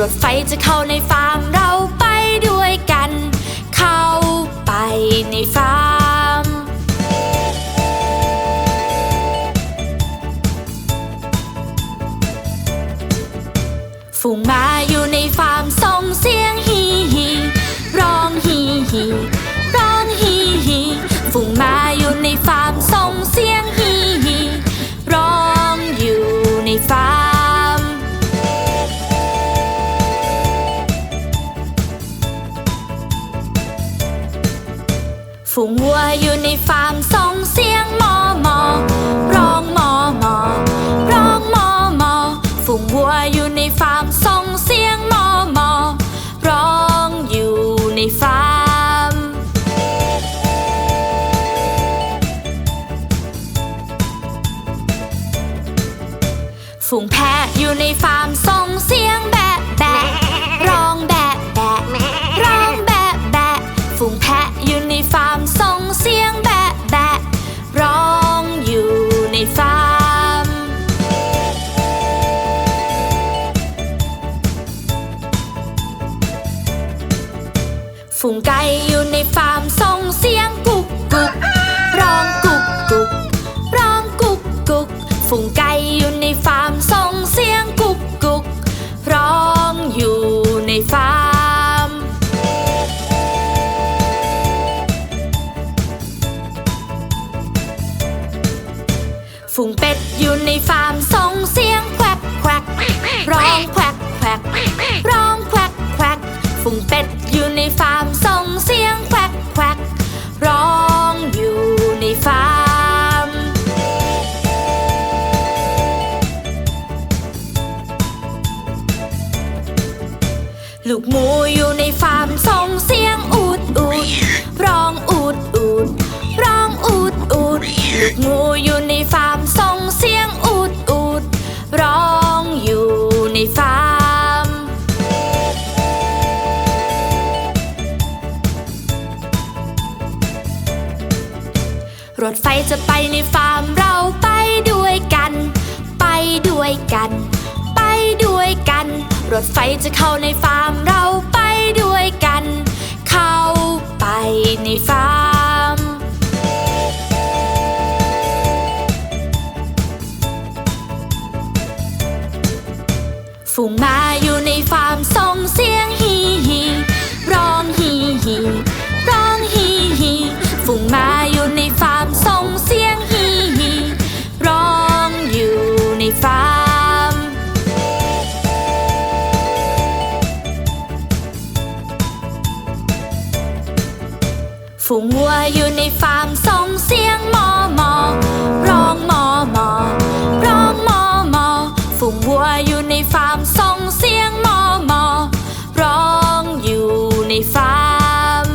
รถไฟจะเข้าในฟาร์ม ฝูงวัวอยู่ในฟาร์มส่งเสียงมอมอร้องมอมอร้องมอมอฝูงวัวอยู่ในฟาร์มส่งเสียงมอมอร้องอยู่ในฟาร์ม ฝูงแพะอยู่ในฟาร์มส่งเสียงแบะแบ ฝูงไก่อยู่ในฟาร์มส่งเสียงกุกกุกร้องกุกกุกร้องกุกกุกฝูงไก่อยู่ในฟาร์มส่งเสียงกุกกุกร้องอยู่ในฟาร์ม ฝูงเป็ดอยู่ในฟาร์มส่งเสียงแควกแควกร้องแคว รถไฟจะไปในฟาร์มเราไปด้วยกัน ไปด้วยกัน ไปด้วยกัน รถไฟจะเข้าในฟาร์มเราไปด้วยกัน เข้าไปในฟาร์ม ฝูงม้ งวัวอยู่ในฟาร์มส่งเสียงมอมอร้องมอมอร้องมอมอฝูงวัวอยู่ในฟาร์มส่งเสียงมอมอร้องอยู่ในฟาร์ม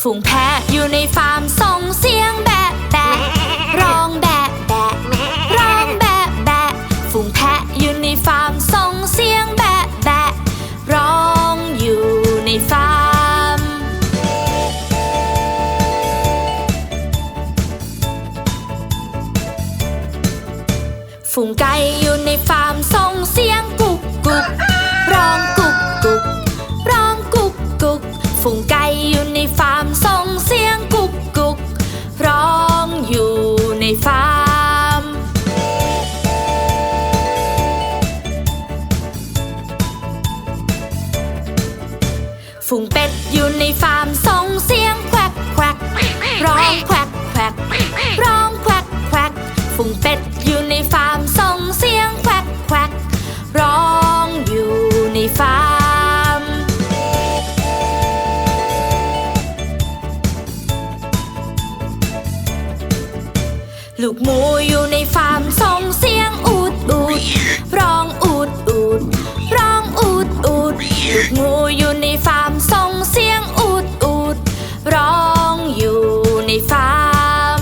ฝูงแพะอยู่ในฟาร์มส่งเสียงแบะแบะร้องแบะแบะร้องแบะแบะฝูงแพะอยู่ในฟาร์ม ฝูงไก่อยู่ในฟาร์มส่งเสียงกุกกุกร้องกุกกุกร้องกุกกุกฝูงไก่อยู่ในฟาร์มส่งเสียงกุกกุกร้องอยู่ในฟาร์ม ฝูงเป็ดอยู่ในฟาร์มส่งเสียงแควกแควกร้องแควกแควกร้องแควกแควกฝูงเป็ดอยู่ในฟาร์ม ลูกหมูอยู่ในฟาร์มส่งเสียงอูดอูดร้องอูดอูดร้องอูดอูดลูกหมูอยู่ในฟาร์มส่งเสียงอูดอูดร้องอยู่ในฟาร์ม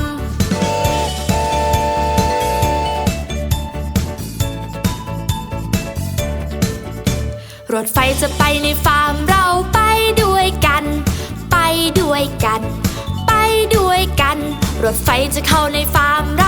รถไฟจะไปในฟาร์มเราไปด้วยกัน ไปด้วยกัน ไปด้วยกัน ถไฟจะเข้าในฟาร์มเรา